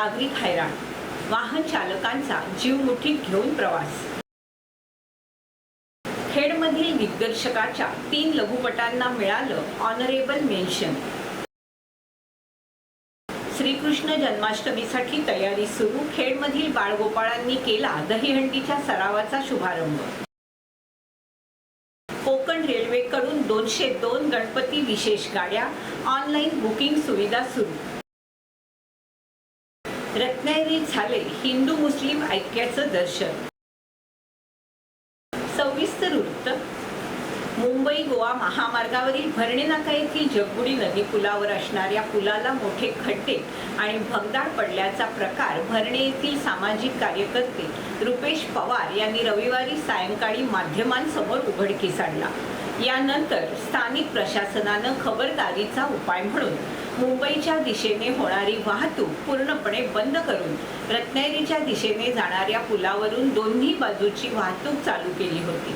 नागरिक हैराण. वाहन चालकांचा जीव मुठीत घेऊन प्रवास. खेडमधील दिग्दर्शकाच्या तीन लघुपटांना मिळालं ऑनरेबल मेन्शन श्रीकृष्ण जन्माष्टमीसाठी तयारी सुरू खेडमधील बाळगोपाळांनी केला दहीहंडीच्या सरावाचा शुभारंभ. कोकण रेल्वेकडून दोनशे दोन गणपती विशेष गाड्या ऑनलाईन बुकिंग सुविधा सुरू. रत्नागिरीत झाले हिंदू मुस्लिम ऐक्याचं दर्शन. सविस्तर वृत्त. मुंबई गोवा महामार्गावरील भरणे नाका येथील जगबुडी नदी पुलावर असणाऱ्या पुलाला मोठे खड्डे आणि भगदाड पडल्याचा प्रकार भरणे येथील सामाजिक कार्यकर्ते रुपेश पवार यांनी रविवारी सायंकाळी माध्यमांसमोर उघडकीस आणला. यानंतर स्थानिक प्रशासनानं खबरदारीचा उपाय म्हणून मुंबईच्या दिशेने होणारी वाहतूक पूर्णपणे बंद करून रत्नागिरीच्या दिशेने जाणाऱ्या पुलावरून दोन्ही बाजूची वाहतूक चालू केली होती.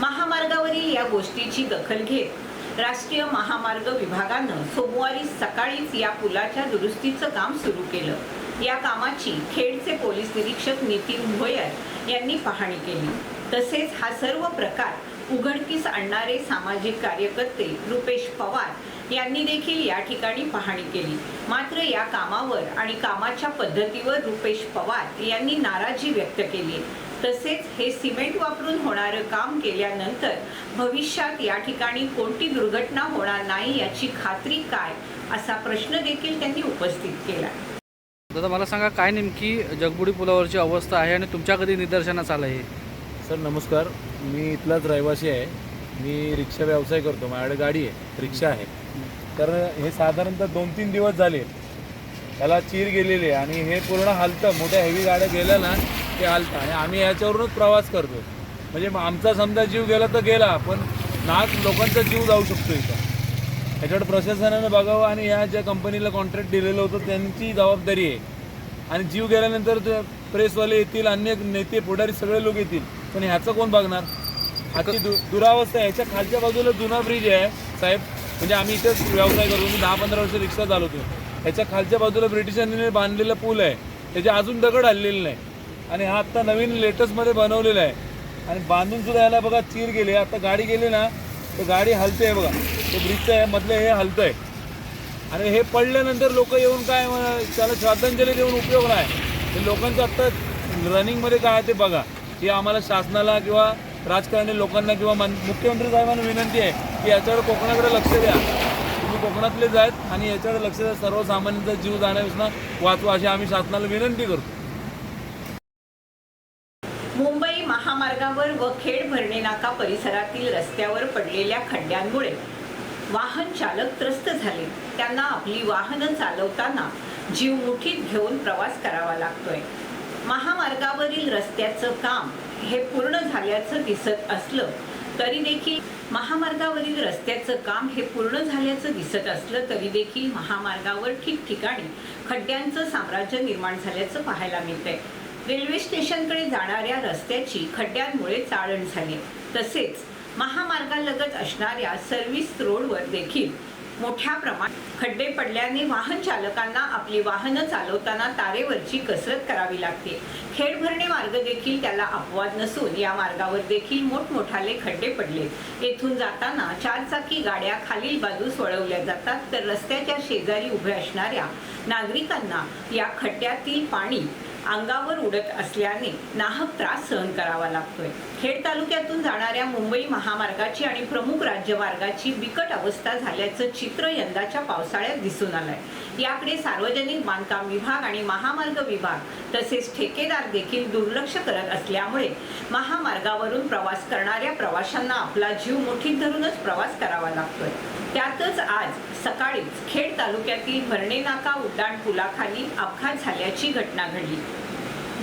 महामार्गावरील या गोष्टीची दखल घेत राष्ट्रीय महामार्ग विभागानं सोमवारी सकाळीच या पुलाच्या दुरुस्तीचं काम सुरू केलं. या कामाची खेडचे पोलीस निरीक्षक नितीन भोयर यांनी पाहणी केली. तसेच हा सर्व प्रकार उघडकीस आणणारे सामाजिक कार्यकर्ते रुपेश पवार यांनी देखील या ठिकाणी पाहणी केली. मात्र या कामावर आणि कामाच्या पद्धतीवर रुपेश पवार यांनी नाराजी व्यक्त केली. तसेच हे सिमेंट वापरून होणारं काम केल्यानंतर भविष्यात या ठिकाणी कोणती दुर्घटना होणार नाही याची खात्री काय असा प्रश्न देखील त्यांनी उपस्थित केला. दादा मला सांगा काय नेमकी जगबुडी पुलावरची अवस्था आहे आणि तुमच्या कधी निदर्शनास आलं हे? सर नमस्कार. मी इथलाच रहिवासी आहे. मी रिक्षा व्यवसाय करतो. माझ्याकडे गाडी आहे. रिक्षा आहे. तर हे साधारणतः दोन तीन दिवस झाले. त्याला चीर गेलेली आहे आणि हे पूर्ण हालतं. मोठ्या हेवी गाड्या गेल्या ना ते हालतं. आणि आम्ही याच्यावरूनच प्रवास करतो म्हणजे आमचा समजा जीव गेला तर गेला पण नाच लोकांचा जीव जाऊ शकतो इथं. याच्याकडे प्रशासनानं बघावं आणि ह्या ज्या कंपनीला कॉन्ट्रॅक्ट दिलेलं होतं त्यांची जबाबदारी आहे. आणि जीव गेल्यानंतर ते प्रेसवाले येतील अन्य नेते पुढारी सगळे लोक येतील. पण ह्याचं कोण बघणार? आजची दु दुरावस्था आहे. ह्याच्या खालच्या बाजूला जुना ब्रिज आहे साहेब. म्हणजे आम्ही इथेच व्यवसाय करतो. मी दहा पंधरा वर्ष रिक्षा चालवतो. ह्याच्या खालच्या बाजूला ब्रिटिशांनी बांधलेला पूल आहे. त्याचे अजून दगड हल्लेले नाही. आणि हा आत्ता नवीन लेटेस्टमध्ये बनवलेला आहे. आणि बांधून सुद्धा याला बघा चीर गेली. आता गाडी गेली ना तर गाडी हलते आहे बघा. ते ब्रिजचं आहे मधलं हे हलतंय. आणि हे पडल्यानंतर लोक येऊन काय म्हण- त्याला श्रद्धांजली देऊन उपयोग नाही. लोकांचं आत्ता रनिंगमध्ये काय आहे ते बघा. की आम्हाला शासनाला किंवा राजकारणी लोकांना किंवा मन मुख्यमंत्री साहेबांना विनंती आहे की याच्यावर कोकणाकडे लक्ष द्या. तुम्ही कोकणातलेच आहेत आणि याच्याकडे लक्ष द्या. सर्वसामान्यांचा जीव जाण्यापासून वाचवा अशी आम्ही शासनाला विनंती करतो. मुंबई महामार्गावर व खेड भरणे नाका परिसरातील रस्त्यावर पडलेल्या खड्ड्यांमुळे वाहन चालक त्रस्त झाले. त्यांना आपली वाहनं चालवताना जीव मुठीत घेऊन प्रवास करावा लागतोय. महामार्गावरील रस्त्याचं काम हे पूर्ण झाल्याचं दिसत असलं तरी देखील महामार्गावरील रस्त्याचं काम हे पूर्ण झाल्याचं दिसत असलं तरी देखील महामार्गावर ठिकठिकाणी खड्ड्यांचं साम्राज्य निर्माण झाल्याचं पाहायला मिळतंय. रेल्वे स्टेशनकडे जाणाऱ्या रस्त्याची खड्ड्यांमुळे चाळण झाली. तसेच महामार्गालगत असणाऱ्या सर्व्हिस रोडवर देखील मोठ्या प्रमाणात खड्डे पडल्याने वाहन चालकांना आपली वाहनं चालवताना तारेवरची कसरत करावी लागते. खेड भरणे मार्ग देखील त्याला अपवाद नसून या मार्गावर देखील मोठमोठाले खड्डे पडले. येथून जाताना चारचाकी गाड्या खालील बाजूस वळवल्या जातात तर रस्त्याच्या शेजारी उभे असणाऱ्या नागरिकांना या खड्ड्यातील पाणी अंगावर उडत असल्याने नाहक त्रास सहन करावा लागतोय. खेड तालुक्यातून जाणाऱ्या मुंबई महामार्गाची आणि प्रमुख राज्यमार्गाची बिकट अवस्था झाल्याचं चित्र यंदाच्या पावसाळ्यात दिसून आलंय. याकडे सार्वजनिक बांधकाम विभाग आणि महामार्ग विभाग तसेच ठेकेदार देखील दुर्लक्ष करत असल्यामुळे महामार्गावरून प्रवास करणाऱ्या प्रवाशांना आपला जीव मोठी धरूनच प्रवास करावा लागतोय. त्यातच आज सकाळीच खेड तालुक्यातील भरणे नाका उड्डाण पुलाखाली अपघात झाल्याची घटना घडली.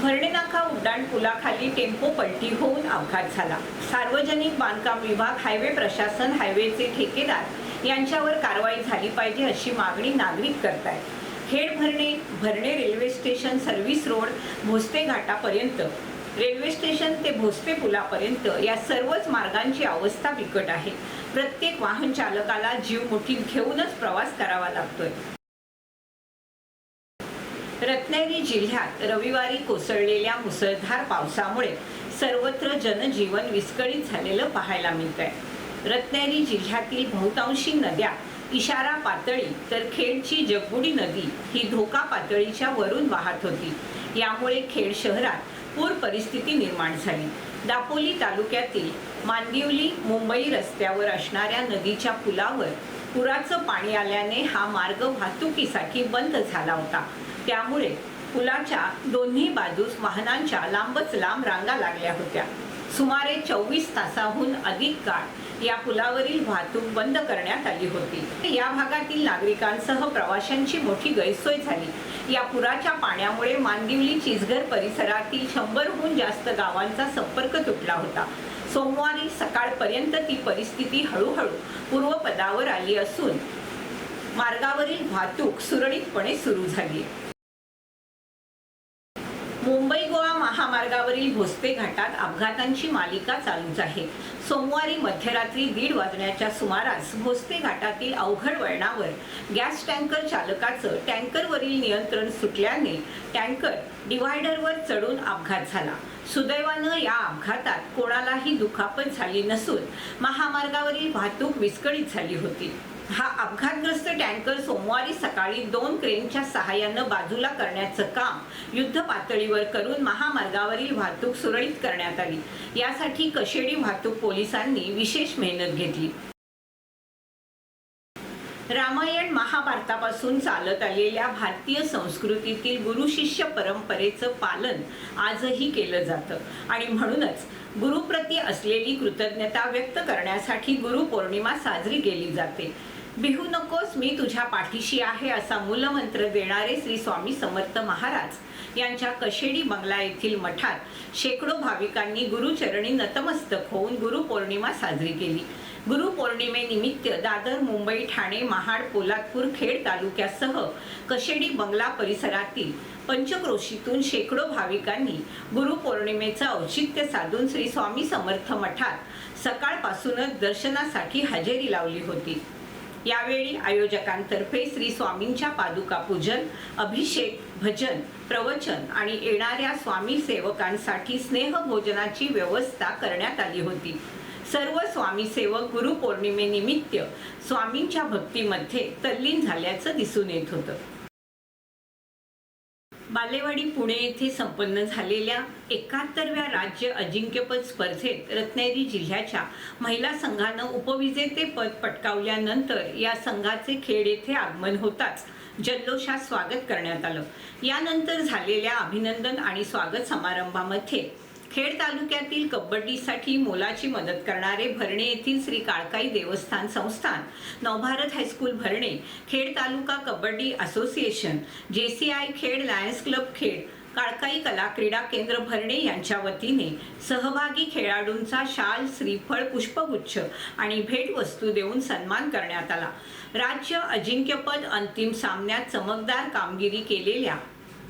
भरणेनाका उड्डाण पुलाखाली टेम्पो पलटी होऊन अपघात झाला. सार्वजनिक बांधकाम विभाग हायवे प्रशासन हायवेचे ठेकेदार यांच्यावर कारवाई झाली पाहिजे अशी मागणी नागरिक करतायत. Khed Bharane Bharane railway station service road Bhoste घाटापर्यंत railway station ते भोसते पुलापर्यंत या सर्वच मार्गांची अवस्था बिकट आहे. प्रत्येक वाहन चालकाला जीव मुठीत घेऊनच प्रवास करावा लागतोय. रत्नागिरी जिल्ह्यात रविवारी कोसळलेल्या मुसळधार पावसामुळे सर्वत्र जनजीवन विस्कळीत झालेलं पाहायला मिळत आहे रत्नागिरी जिल्ह्यातील बहुतांशी नद्या इशारा पातळी तर खेडची जगबुडी नदी ही धोका पातळीच्या वरून वाहत होती. यामुळे खेड शहरात पूर परिस्थिती निर्माण झाली. दापोली तालुक्यातील मांदिवली मुंबई रस्त्यावर असणाऱ्या नदीच्या पुलावर पुराचं पाणी आल्याने हा मार्ग वाहतुकीसाठी बंद झाला होता. त्यामुळे पुलाच्या दोन्ही बाजूस वाहनांच्या लांबच लांब रांगा लागल्या होत्या. सुमारे चोवीस तासाहून अधिक काळ या पुलावरील वाहतूक बंद करण्यात आली होती. या भागातील नागरिकांसह प्रवाशांची मोठी गैरसोय झाली. या पुराच्या पाण्यामुळे मांदिवली चिसघर परिसरातील शंभरहून जास्त गावांचा संपर्क तुटला होता. सोमवारी सकाळपर्यंत ती परिस्थिती हळूहळू पूर्वपदावर आली असून मार्गावरील वाहतूक सुरळीतपणे सुरू झाली. मुंबई गोवा महामार्गावरील भोसते घाटात अपघातांची मालिका चालूच आहे. सोमवारी मध्यरात्री दीड वाजण्याच्या सुमारास भोसते घाटातील अवघड वळणावर गॅस टँकर चालकाचं टँकरवरील नियंत्रण सुटल्याने टँकर डिव्हायडरवर चढून अपघात झाला. सुदैवानं या अपघातात कोणालाही दुखापत झाली नसून महामार्गावरील वाहतूक विस्कळीत झाली होती. हा अपघातग्रस्त टँकर सोमवारी सकाळी दोन क्रेनच्या सहाय्यानं बाजूला करण्याचं काम युद्ध पातळीवर करून महामार्गावरील वाहतूक सुरळीत करण्यात आली. यासाठी कशेडी वाहतूक पोलिसांनी विशेष मेहनत घेतली. रामायण महाभारतापासून चालत आलेल्या भारतीय संस्कृतीतील गुरु शिष्य परंपरेचं पालन आजही केलं जातं. आणि म्हणूनच गुरुप्रती असलेली कृतज्ञता व्यक्त करण्यासाठी गुरुपौर्णिमा साजरी केली जाते. बिहू नकोस मी तुझ्या पाठीशी आहे असा मूलमंत्र देणारे श्री स्वामी समर्थ महाराज यांच्या कशेडी बंगला येथील मठात शेकडो भाविकांनी गुरुचरणी नतमस्तक होऊन गुरुपौर्णिमा साजरी केली. गुरुपौर्णिमेनिमित्त दादर मुंबई ठाणे महाड पोलादपूर खेड तालुक्यासह कशेडी बंगला परिसरातील पंचक्रोशीतून शेकडो भाविकांनी गुरुपौर्णिमेचं औचित्य साधून श्री स्वामी समर्थ मठात सकाळपासूनच दर्शनासाठी हजेरी लावली होती. यावेळी आयोजकांतर्फे श्री स्वामींच्या पादुका पूजन अभिषेक भजन प्रवचन आणि येणाऱ्या स्वामी सेवकांसाठी स्नेहभोजनाची व्यवस्था करण्यात आली होती. सर्व स्वामी सेवक गुरुपौर्णिमेनिमित्त स्वामींच्या भक्तीमध्ये तल्लीन झाल्याचं दिसून येत होतं. बालेवाडी पुणे येथे संपन्न झालेल्या एकाहत्तरव्या राज्य अजिंक्यपद स्पर्धेत रत्नागिरी जिल्ह्याच्या महिला संघानं उपविजेतेपद पटकावल्यानंतर या संघाचे खेड येथे आगमन होताच जल्लोषात स्वागत करण्यात आलं. यानंतर झालेल्या अभिनंदन आणि स्वागत समारंभामध्ये खेड तालुक्यातील कबड्डीसाठी मोलाची मदत करणारे भरणे येथील श्री काळकाई देवस्थान संस्थान Navbharat high school Bharane Khed Taluka Kabaddi Association J C I Khed Lions Club Khed काळकाई कला क्रीडा केंद्र भरणे यांच्या वतीने सहभागी खेळाडूंचा शाल श्रीफळ पुष्पगुच्छ आणि भेटवस्तू देऊन सन्मान करण्यात आला. राज्य अजिंक्यपद अंतिम सामन्यात चमकदार कामगिरी केलेल्या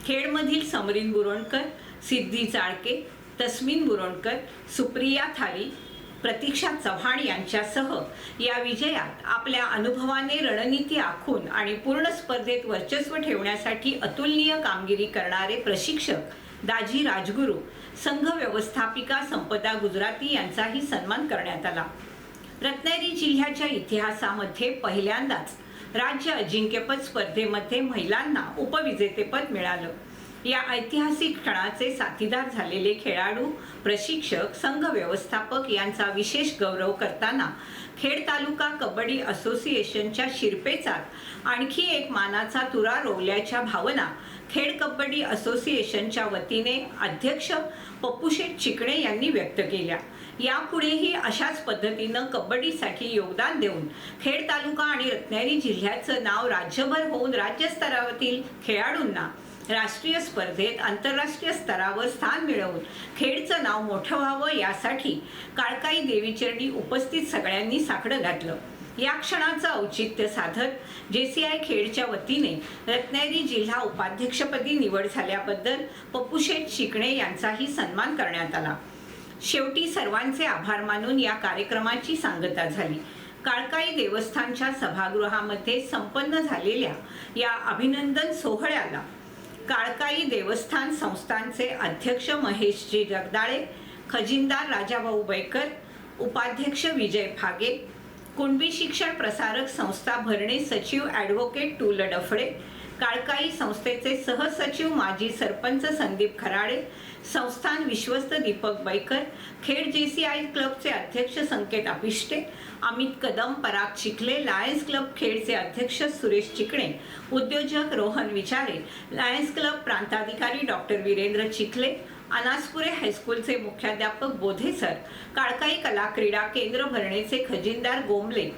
खेडमधील समरीन बुरोणकर सिद्धी चाळके तस्मिन बुरोणकर सुप्रिया थाळी प्रतीक्षा चव्हाण यांच्यासह या विजयात आपल्या अनुभवाने रणनीती आखून आणि पूर्ण स्पर्धेत वर्चस्व ठेवण्यासाठी अतुलनीय कामगिरी करणारे प्रशिक्षक दाजी राजगुरू संघ व्यवस्थापिका संपदा गुजराती यांचाही सन्मान करण्यात आला. रत्नागिरी जिल्ह्याच्या इतिहासामध्ये पहिल्यांदाच राज्य अजिंक्यपद स्पर्धेमध्ये महिलांना उपविजेतेपद मिळालं. या ऐतिहासिक क्षणाचे साथीदार झालेले खेळाडू प्रशिक्षक संघ व्यवस्थापक यांचा विशेष गौरव करताना खेड तालुका कबड्डी असोसिएशनच्या शिरपेचात आणखी एक मानाचा तुरा रोवल्याच्या भावना खेड कबड्डी असोसिएशनच्या वतीने अध्यक्ष पप्पूशेठ चिकणे यांनी व्यक्त केल्या. यापुढेही अशाच पद्धतीनं कबड्डीसाठी योगदान देऊन खेड तालुका आणि रत्नागिरी जिल्ह्याचं नाव राज्यभर होऊन राज्यस्तरावरील खेळाडूंना राष्ट्रीय स्पर्धेत आंतरराष्ट्रीय स्तरावर स्थान मिळवून खेडचं नाव मोठं व्हावं यासाठी काळकाई देवीचरणी उपस्थित सगळ्यांनी साकडं घातलं. या क्षणाचं औचित्य साधत जे सी आय खेडच्या वतीने रत्नागिरी जिल्हा उपाध्यक्षपदी निवड झाल्याबद्दल पप्पूशेठ शिकणे यांचाही सन्मान करण्यात आला. शेवटी सर्वांचे आभार मानून या कार्यक्रमाची सांगता झाली. काळकाई देवस्थानच्या सभागृहामध्ये संपन्न झालेल्या या अभिनंदन सोहळ्याला काळकाई देवस्थान संस्थानचे अध्यक्ष महेशजी जगदाळे खजिनदार राजाभाऊ बैकर उपाध्यक्ष विजय फागे कुणबी शिक्षण प्रसारक संस्था भरणे सचिव ॲडव्होकेट टूल डफडे काळकाई संस्थेचे सहसचिव माजी सरपंच संदीप खराडे संस्थान विश्वस्त दीपक बैकर खेड जे सी आय क्लबचे अध्यक्ष संकेत अभिष्टे अमित कदम पराग चिखले लायन्स क्लब खेडचे अध्यक्ष सुरेश चिकणे उद्योजक रोहन विचारे लायन्स क्लब प्रांताधिकारी डॉक्टर वीरेंद्र चिखले अनासपुरे हायस्कूलचे मुख्याध्यापक बोधे सर काळकाई कला क्रीडा केंद्र भरणेचे खजिनदार गोमले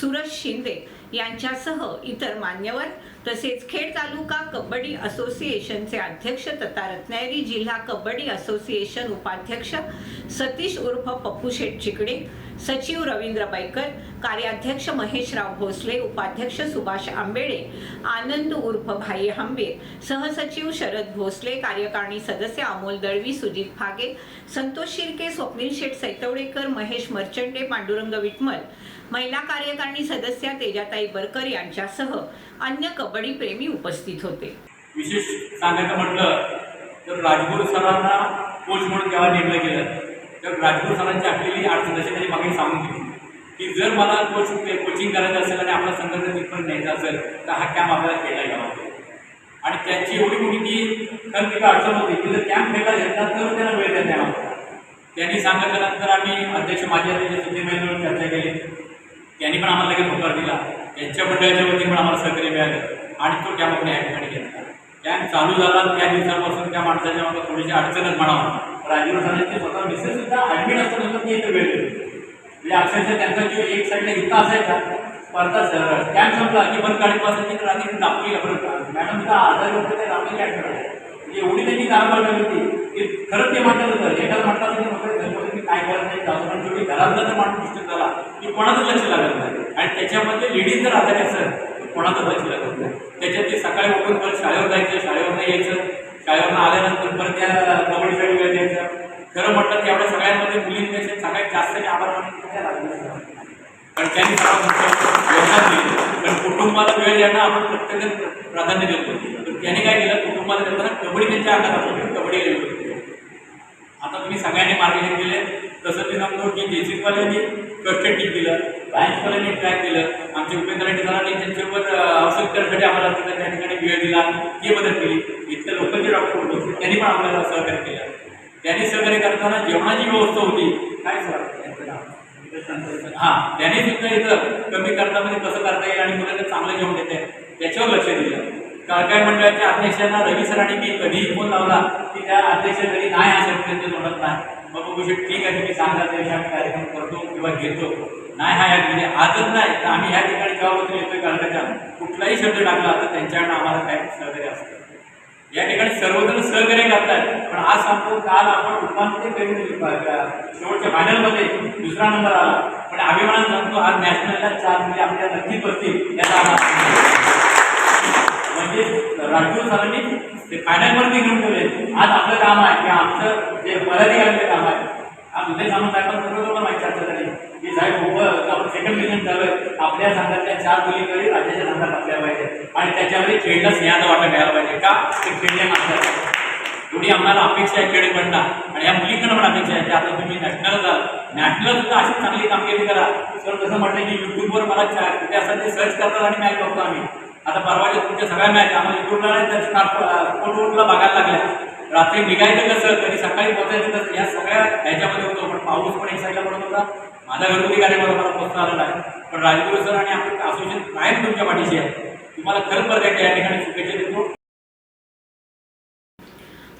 सुरज शिंदे यांच्यासह इतर मान्यवर तसेच खेड तालुका कबड्डी असोसिएशनचे अध्यक्ष तथा रत्नागिरी जिल्हा कबड्डी असोसिएशन उपाध्यक्ष सतीश उर्फ पप्पू शेठ चिकडे सचिव रवींद्र बैकर कार्याध्यक्ष महेशराव भोसले उपाध्यक्ष सुभाष आंबेडे आनंद उर्फ भाई हंबीर सहसचिव शरद भोसले कार्यकारिणी सदस्य अमोल दळवी सुजित फागे संतोष शिर्के स्वप्नील शेठ सैतवडेकर महेश मर्चंडे पांडुरंग विटमल महिला कार्यकारिणी सदस्या तेजाताई बरकर यांच्यासह अन्य कबड्डी प्रेमी उपस्थित होते. विशेष सांगायचं म्हटलं तर राजगुरू सरांना कोच म्हणून जेव्हा नेमलं गेलं. तर राजगुरू सरांची असलेली अडचण अशी त्यांनी मागणी सांगून दिली. की जर मला कोच कोचिंग करायचं असेल आणि आपला संघर्ष तिथपर्यंत न्यायचा असेल तर हा कॅम्प आपल्याला खेळला गेला होता. आणि त्यांची एवढी मोठी ती खरं ती अडचण होती की जर कॅम्प खेळला घेतला तर त्यांना वेळ देता येणार होता. त्यांनी सांगितल्यानंतर आम्ही अध्यक्ष माजी अध्यक्ष सुधीर मेहनत चर्चा केली. त्यांनी पण आम्हाला लगेच होकार दिला. यांच्या मंडळाच्या वतीने पण आम्हाला सहकार्य मिळालं आणि तो कॅम्प आपण या ठिकाणी घेतला कॅम्प चालू झाला त्या दिवसापासून त्या माणसाच्या मागे थोडीशी अडचणच म्हणावं राजीव सरांचे स्वतः मिसेस सुद्धा ॲडमिट असताना मी इथं वेळ म्हणजे अक्षरशः त्यांचा जीव एक साईडला इतका असायचा स्पर्धा कॅम्प संपला की बंद गाडी बसायची तर रात्री दाखवली आपण मॅडम सुद्धा आजारी होते ते रात्री कॅम्प म्हणजे एवढी त्यांनी कारभार होती की खरंच ते म्हणतात होतं एखादं म्हणतात की नोकरी काय करत नाही जाऊ पण शेवटी घरातला जर माणूस डिस्टर्ब झाला की कोणाचं लक्ष लागत नाही. आणि त्याच्यामध्ये लेडीज जर आजारी असेल कोणाचं लक्ष लागत नाही. त्याच्यात ते सकाळी उठून परत शाळेवर जायचं शाळेवर यायचं. शाळेवर आल्यानंतर परत त्या कबड्डीसाठी वेळ द्यायचं. खरं म्हटलं तेवढ्या सगळ्यांमध्ये मुलींपेक्षा सगळ्यात जास्त आभार मानून कारण त्यांनी योगदान पण कुटुंबाला वेळ द्यायला आपण प्रत्येक प्राधान्य देतो. पण त्याने काय केलं? कुटुंबाला देताना कबड्डी त्यांच्या आकारात असतो कबड्डी आता तुम्ही सगळ्यांनी मार्गदर्शन केले तसं ते नंतर की जेसीवाल्यांनी कस्टड टीम दिलं. सायन्सवाल्यांनी ट्रॅक दिलं आमचे उपेंद्र सरांनी त्यांच्यावर अं, औषध करण्यासाठी आम्हाला त्या ठिकाणी वेळ दिला. ती मदत केली. इथल्या लोकल डॉक्टर होतो त्यांनी पण आम्हाला सहकार्य केलं. त्यांनी सहकार्य करताना जेवणाची व्यवस्था होती काय सर हां त्याने सुद्धा इथं कमी खर्चामध्ये कसं करता येईल आणि मुलांना चांगलं जेवण देते त्याच्यावर लक्ष दिलं. काळकाय मंडळाच्या अध्यक्षांना रवी सरांनी मी कधीही फोन लावला की त्या अध्यक्ष नाही असं ते म्हणत नाही. मग बघू शकतो ठीक आहे तुम्ही चांगला अध्यक्ष कार्यक्रम करतो किंवा घेतो. नाही हा या म्हणजे आजच नाही. तर आम्ही ह्या ठिकाणी जेव्हा येतोय काळकाच्या कुठलाही शब्द टाकला तर त्यांच्याकडनं आम्हाला काय सहकार्य असतं. या ठिकाणी सर्वजण सहकार्य करतात पण आज सांगतो काल आपण उपांत्य करून शेवटच्या फायनलमध्ये दुसरा नंबर आला. पण अभिमानात सांगतो आज नॅशनलला चार मुली आपल्या नक्की बसतील याचा आम्हाला राजगुरू सरांनी ते फायनलवरती घेऊन ठेवले. आज आपलं काम आहे की आमचं जे पदाधिकाऱ्यांचं काम आहे आज उदय सामंत साहेबांना सर्व माहिती चर्चा झाली की साहेब खूप आपण सेकंड डिव्हिजन चालू आपल्या संघातल्या चार मुली तरी राज्याच्या संघात असल्या पाहिजे आणि त्याच्यामध्ये खेळला स्नेहाचा वाटा मिळाला पाहिजे. का? ते खेळल्या माणसाला एवढी आम्हाला अपेक्षा आहे खेळेकडनं आणि या मुलीकडनं पण अपेक्षा आहे की आता तुम्ही नॅशनल जाल नॅशनल सुद्धा अशी चांगली कामगिरी करा. सर जसं म्हटलं की युट्यूबवर मला चार कुठे असं ते सर्च करतात आणि मॅच बघतो आम्ही. आता परवाच्या तुमच्या सगळ्या मॅच आम्हाला इकडून नाही तर बघायला लागल्या. रात्री निघायचं कसं कधी सकाळी पोचायचं कसं या सगळ्या ह्याच्यामध्ये होतो पण पाऊस पण एक साईडला पडत होता. माझा घरगुती कार्यक्रम मला पोचता आला नाही. पण राजगुरू सर आणि आपण असोसिएशन कायम तुमच्या पाठीशी आहे तुम्हाला खरं बरं या ठिकाणी शुभेच्छा देतो.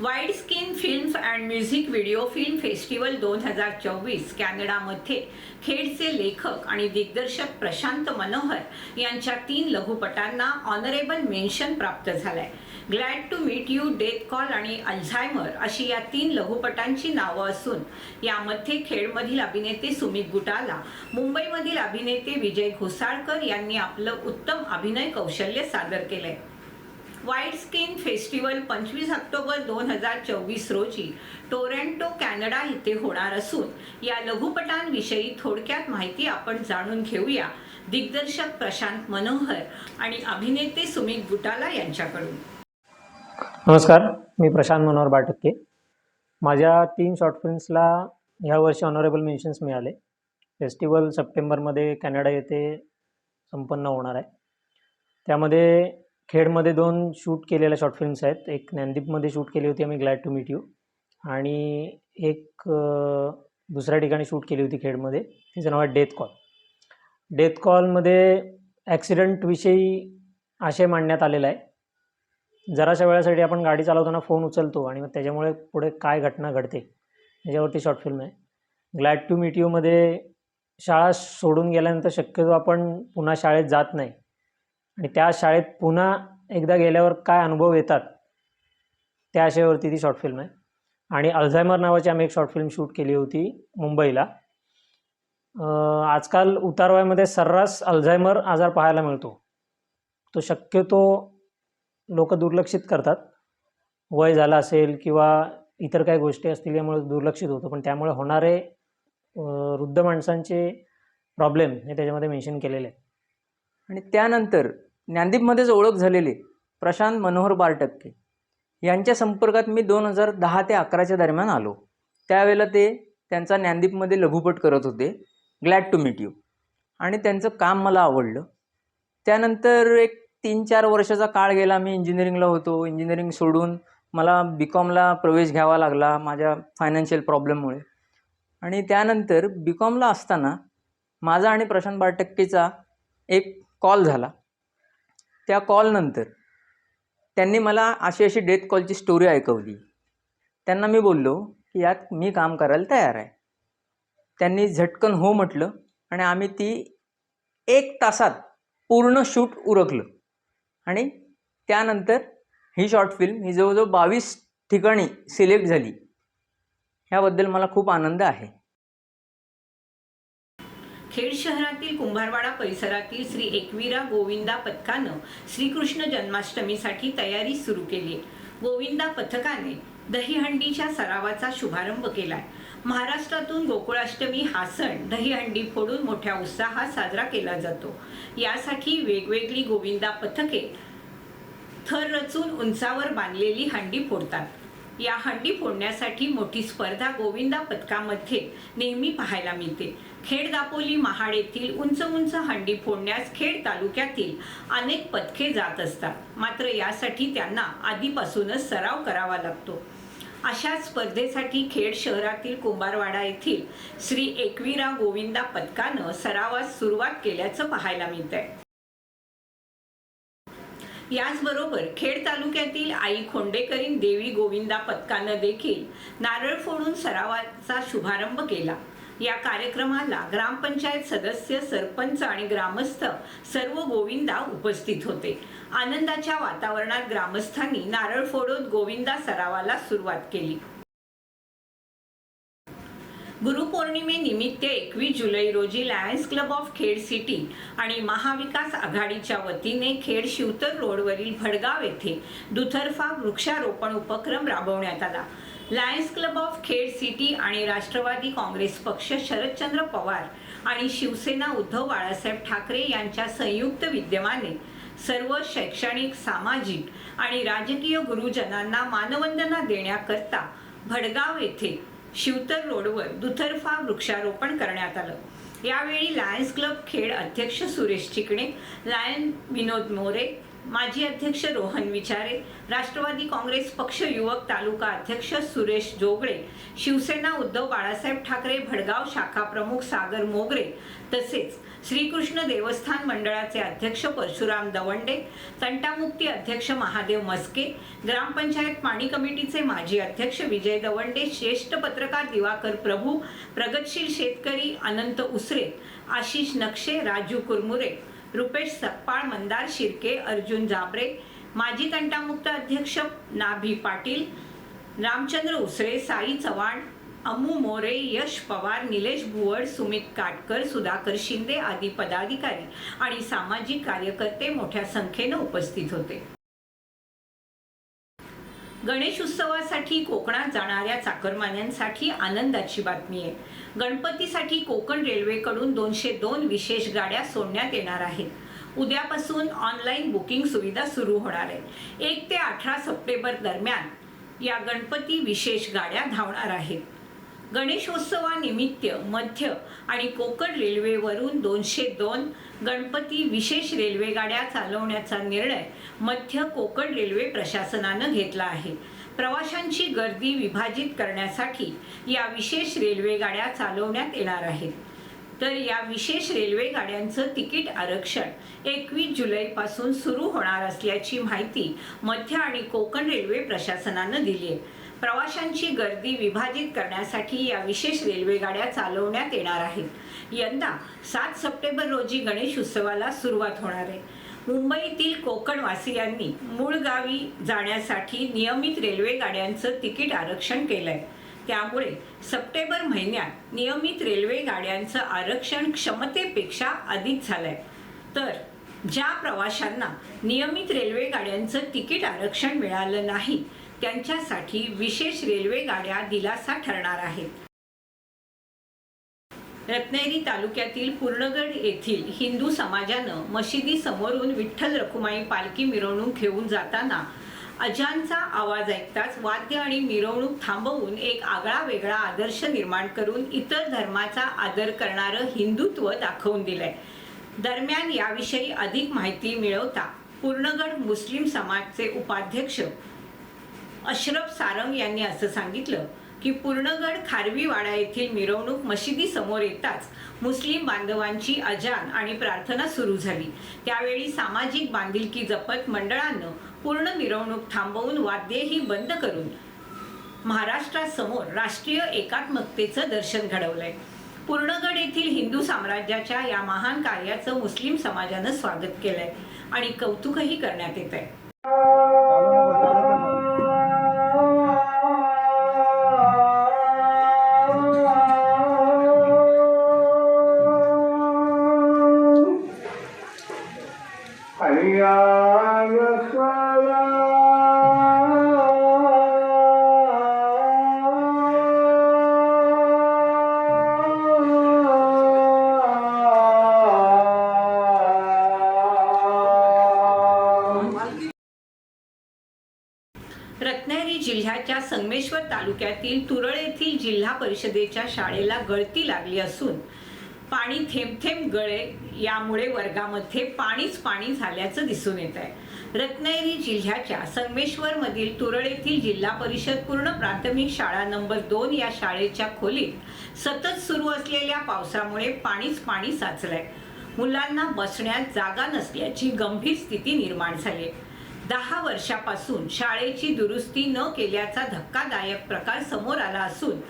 Wide skin films and music video film festival दोन हजार चोवीस कॅनडामध्ये. खेडचे लेखक आणि दिग्दर्शक प्रशांत मनोहर यांच्या तीन लघुपटांना ऑनरेबल मेन्शन प्राप्त झालंय. Glad to meet you death call आणि अल्झायमर अशी या तीन लघुपटांची नावं असून यामध्ये खेडमधील अभिनेते सुमित गुटाला मुंबईमधील अभिनेते विजय घोसाळकर यांनी आपलं उत्तम अभिनय कौशल्य सादर केलंय. व्हाईट स्किन फेस्टिवल पंचवीस ऑक्टोबर दोन हजार चोवीस रोजी टोरंटो कॅनडा इथे होणार असून या लघुपटांविषयी थोडक्यात माहिती आपण जाणून घेऊया. दिग्दर्शक प्रशांत मनोहर आणि अभिनेते सुमित गुटाला यांच्याकडून. नमस्कार मी प्रशांत मनोहर बाटक्के. माझ्या तीन शॉर्ट फिल्म्सला ह्या वर्षी ऑनरेबल मेन्शन्स मिळाले. फेस्टिवल सप्टेंबरमध्ये कॅनडा येथे संपन्न होणार आहे. त्यामध्ये खेडमध्ये दोन शूट केलेल्या शॉर्ट फिल्म्स आहेत. एक ज्ञानदीपमध्ये शूट केली होती आम्ही ग्लॅड टू मीट यू आणि एक दुसऱ्या ठिकाणी शूट केली होती खेडमध्ये. तिचं नाव आहे डेथ कॉल डेथ कॉलमध्ये ॲक्सिडेंटविषयी आशय मांडण्यात आलेला आहे. जराशा वेळासाठी आपण गाडी चालवताना फोन उचलतो आणि मग त्याच्यामुळे पुढे काय घटना घडते याच्यावरती शॉर्ट फिल्म आहे. ग्लॅड टू मीट यूमध्ये शाळा सोडून गेल्यानंतर शक्यतो आपण पुन्हा शाळेत जात नाही. आणि त्या शाळेत पुन्हा एकदा गेल्यावर काय अनुभव येतात त्या आशयावरती ती शॉर्ट फिल्म आहे. आणि अल्झायमर नावाची आम्ही एक शॉर्ट फिल्म शूट केली होती मुंबईला. आजकाल उतारवायमध्ये सर्रास अल्झायमर आजार पाहायला मिळतो. तो शक्यतो लोक दुर्लक्षित करतात. वय झालं असेल किंवा इतर काही गोष्टी असतील यामुळे दुर्लक्षित होतं. पण त्यामुळे होणारे वृद्ध माणसांचे प्रॉब्लेम हे त्याच्यामध्ये मेन्शन केलेले आहेत. आणि त्यानंतर ज्ञानदीपमध्येच ओळख झालेले प्रशांत मनोहर बारटक्के यांच्या संपर्कात मी दोन हजार दहा ते अकराच्या दरम्यान आलो. त्यावेळेला ते त्यांचा ज्ञानदीपमध्ये लघुपट करत होते ग्लॅड टू मीट यू आणि त्यांचं काम मला आवडलं. त्यानंतर एक तीन चार वर्षाचा काळ गेला मी इंजिनिअरिंगला होतो. इंजिनिअरिंग सोडून मला बी कॉमला प्रवेश घ्यावा लागला माझ्या फायनान्शियल प्रॉब्लेममुळे आणि त्यानंतर बी कॉमला असताना माझा आणि प्रशांत बारटक्केचा एक कॉल झाला. त्या कॉलनंतर त्यांनी मला अशी अशी डेथ कॉलची स्टोरी ऐकवली. त्यांना मी बोललो की यात मी काम करायला तयार आहे. त्यांनी झटकन हो म्हटलं आणि आम्ही ती एक तासात पूर्ण शूट उरकलं. आणि त्यानंतर ही शॉर्ट फिल्म ही जवळजवळ बावीस ठिकाणी सिलेक्ट झाली. ह्याबद्दल मला खूप आनंद आहे. खेड शहरातील कुंभारवाडा परिसरातील श्री एकविरा गोविंदा पथकानं श्रीकृष्ण जन्माष्टमीसाठी तयारी सुरू केली. गोविंदा पथकाने दहीहंडीच्या सरावाचा शुभारंभ केलाय. महाराष्ट्रातून गोकुळाष्टमी हा सण दहीहंडी फोडून मोठ्या उत्साहात साजरा केला जातो. यासाठी वेगवेगळी गोविंदा पथके थर रचून उंचावर बांधलेली हंडी फोडतात. या हंडी फोडण्यासाठी मोठी स्पर्धा गोविंदा पथकामध्ये नेहमी पाहायला मिळते. खेड दापोली महाड येथील उंच उंच हंडी फोडण्यास खेड तालुक्यातील अनेक पथके जात असतात. मात्र यासाठी त्यांना आधीपासूनच सराव करावा लागतो. अशा स्पर्धेसाठी खेड शहरातील कुंभारवाडा येथील श्री एकवीरा गोविंदा पथकानं सरावास सुरुवात केल्याचं पाहायला मिळत आहे याचबरोबर खेड तालुक्यातील आई खोंडेकरीन देवी गोविंदा पथकानं देखील नारळ फोडून सरावाचा शुभारंभ केला. या कार्यक्रमाला ग्रामपंचायत सदस्य सरपंच आणि ग्रामस्थ सर्व गोविंदा उपस्थित होते. आनंदाच्या वातावरणात ग्रामस्थांनी नारळ फोडत गोविंदा सरावाला सुरुवात केली. गुरुपौर्णिमेनिमित्त एकवीस जुलै रोजी Lions Club of Khed City आणि महाविकास आघाडीच्या वतीने खेड शिवतर रोडवरील भडगाव येथे दुतर्फा वृक्षारोपण उपक्रम राबवण्यात आला. Lions Club of Khed City आणि राष्ट्रवादी काँग्रेस पक्ष शरदचंद्र पवार आणि शिवसेना उद्धव बाळासाहेब ठाकरे यांच्या संयुक्त विद्यमाने सर्व शैक्षणिक सामाजिक आणि राजकीय गुरुजनांना मानवंदना देण्याकरता भडगाव येथे शिवतर रोडवर दुतर्फा वृक्षारोपण करण्यात आलं. यावेळी लायन्स क्लब खेड अध्यक्ष सुरेश चिकणे लायन विनोद मोरे माजी अध्यक्ष रोहन विचारे राष्ट्रवादी काँग्रेस पक्ष युवक तालुका अध्यक्ष सुरेश जोगळे शिवसेना उद्धव बाळासाहेब ठाकरे भडगाव शाखा प्रमुख सागर मोगरे तसेच श्रीकृष्ण देवस्थान मंडळाचे अध्यक्ष परशुराम दवंडे तंटामुक्ती अध्यक्ष महादेव मस्के ग्रामपंचायत पाणी कमिटीचे माजी अध्यक्ष विजय दवंडे ज्येष्ठ पत्रकार दिवाकर प्रभू प्रगतशील शेतकरी अनंत उसरे आशिष नक्षे राजू कुरमुरे रुपेश सकपाळ मंदार शिर्के अर्जुन जाबरे माजी तंटामुक्त अध्यक्ष नाभी पाटील रामचंद्र उसळे साई चव्हाण अमू मोरे यश पवार निलेश भुवड सुमित काटकर सुधाकर शिंदे आदी पदाधिकारी आणि सामाजिक कार्यकर्ते मोठ्या संख्येनं उपस्थित होते. गणेश उत्सवासाठी कोकणात जाणाऱ्या चाकरमान्यांसाठी आनंदाची बातमी आहे. गणपतीसाठी कोकण रेल्वेकडून दोनशे दोन विशेष गाड्या सोडण्यात येणार आहेत. उद्यापासून ऑनलाईन बुकिंग सुविधा सुरू होणार आहे. एक ते अठरा सप्टेंबर दरम्यान या गणपती विशेष गाड्या धावणार आहेत. गणेशोत्सवानिमित्त मध्य आणि कोकण रेल्वेवरून दोनशे दोन गणपती विशेष रेल्वेगाड्या चालवण्याचा निर्णय मध्य कोकण रेल्वे प्रशासनानं घेतला आहे. प्रवाशांची गर्दी विभाजित करण्यासाठी या विशेष रेल्वेगाड्या चालवण्यात येणार आहेत. तर या विशेष रेल्वे गाड्यांचं तिकीट आरक्षण एकवीस जुलैपासून सुरू होणार असल्याची माहिती मध्य आणि कोकण रेल्वे प्रशासनानं दिली आहे प्रवाशांची गर्दी विभाजित करण्यासाठी या विशेष रेल्वेगाड्या चालवण्यात येणार आहेत. यंदा सात सप्टेंबर रोजी गणेश उत्सवाला सुरुवात होणार आहे. मुंबईतील कोकणवासियांनी मूळ गावी जाण्यासाठी नियमित रेल्वे गाड्यांचं तिकीट आरक्षण केलं आहे त्यामुळे सप्टेंबर महिन्यात नियमित रेल्वे गाड्यांचं आरक्षण क्षमतेपेक्षा अधिक झालं आहे तर ज्या प्रवाशांना नियमित रेल्वे गाड्यांचं तिकीट आरक्षण मिळालं नाही त्यांच्यासाठी विशेष रेल्वे गाड्या दिलासा ठरणार आहेत. रत्नागिरी तालुक्यातील पूर्णगड येथील हिंदू समाजानं मशिदी समोरून विठ्ठल रखुमाई पालखी मिरवणूक घेऊन जाताना अजानचा आवाज ऐकताच वाद्य आणि मिरवणूक थांबवून एक आगळा वेगळा आदर्श निर्माण करून इतर धर्माचा आदर करणारं हिंदुत्व दाखवून दिलंय. दरम्यान याविषयी अधिक माहिती मिळवता पूर्णगड मुस्लिम समाजचे उपाध्यक्ष अशरफ सारंग यांनी असं सांगितलं की पूर्णगड खारवीवाडा येथील मिरवणूक मशिदी समोर येताच मुस्लिम बांधवांची अजान आणि प्रार्थना सुरू झाली. त्यावेळी सामाजिक बांधिलकी जपत मंडळानं पूर्ण मिरवणूक थांबवून वाद्येही बंद करून महाराष्ट्रासमोर राष्ट्रीय एकात्मकतेचं दर्शन घडवलंय. पूर्णगड येथील हिंदू साम्राज्याच्या या महान कार्याचं मुस्लिम समाजानं स्वागत केलंय आणि कौतुकही करण्यात येत आहे जिल्ह्याच्या संगमेश्वर तालुक्यातील तुरळ येथील जिल्हा परिषदेच्या शाळेला गळती लागली असून पाणी थेंब थेंब गळे यामुळे वर्गामध्ये पाणीच पाणी झाल्याचं दिसून येत आहे. रत्नागिरी जिल्ह्याच्या संगमेश्वर मधील तुरळ येथील जिल्हा परिषद पूर्ण प्राथमिक शाळा नंबर दोन या शाळेच्या खोलीत सतत सुरू असलेल्या पावसामुळे पाणीच पाणी साचलंय. मुलांना बसण्यात जागा नसल्याची गंभीर स्थिती निर्माण झाली आहे. दहा वर्षापासून शाळेची दुरुस्ती न केल्याचा धक्कादायक प्रकार समोर आला असून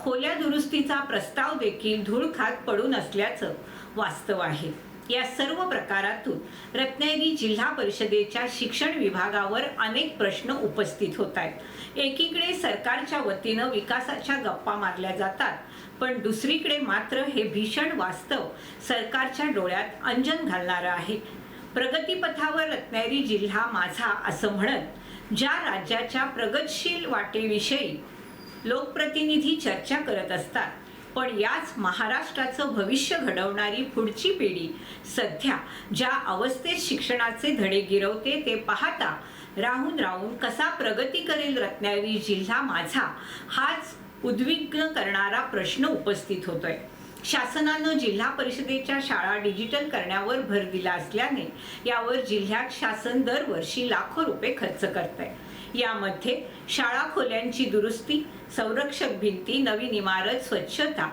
खोल्या दुरुस्तीचा प्रस्ताव देखील धूळ खात पडून असल्याचं वास्तव आहे. या सर्व प्रकारातून रत्नागिरी जिल्हा परिषदेच्या शिक्षण विभागावर अनेक प्रश्न उपस्थित होत आहेत. एकीकडे सरकारच्या वतीनं विकासाच्या गप्पा मारल्या जातात पण दुसरीकडे मात्र हे भीषण वास्तव सरकारच्या डोळ्यात अंजन घालणारं आहे. प्रगतीपथावर रत्नागिरी जिल्हा माझा असं म्हणत ज्या राज्याच्या प्रगतशील वाटेविषयी लोकप्रतिनिधी चर्चा करत असतात पण याच महाराष्ट्राचं भविष्य घडवणारी पुढची पिढी सध्या ज्या अवस्थेत शिक्षणाचे धडे गिरवते ते पाहता राहून राहून कसा प्रगती करेल रत्नागिरी जिल्हा माझा हाच उद्विग्न करणारा प्रश्न उपस्थित होतोय. शासनानं जिल्हा परिषदेच्या शाळा डिजिटल करण्यावर भर दिला असल्याने यावर जिल्ह्यात शासन दरवर्षी लाखो रुपये खर्च करत आहे यामध्ये शाळा खोल्यांची दुरुस्ती संरक्षक भिंती नवीन इमारत स्वच्छता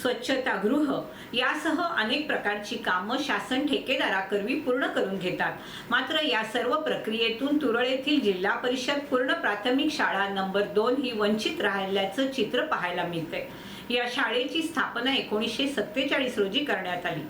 स्वच्छतागृह यासह अनेक प्रकारची कामं शासन ठेकेदाराकरवी पूर्ण करून घेतात. मात्र या सर्व प्रक्रियेतून तुरळ येथील जिल्हा परिषद पूर्ण प्राथमिक शाळा नंबर दोन ही वंचित राहिल्याचं चित्र पाहायला मिळतंय. या शाळेची स्थापना एकोणीसशे सत्तेचाळीस रोजी करण्यात आली.